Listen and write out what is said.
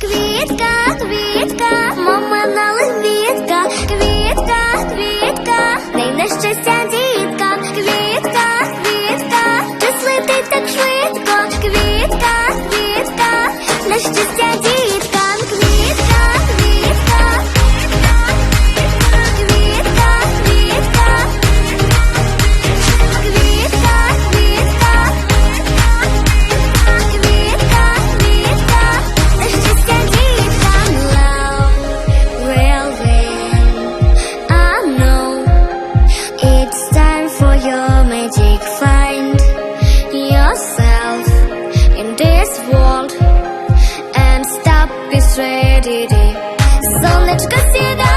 Квітка, квітка, мамина левітка, квітка, квітка, дай на щастя дітка, квітка, квітка, час летить так швидко, квітка, квітка, на щастя Ready. So let's go see that.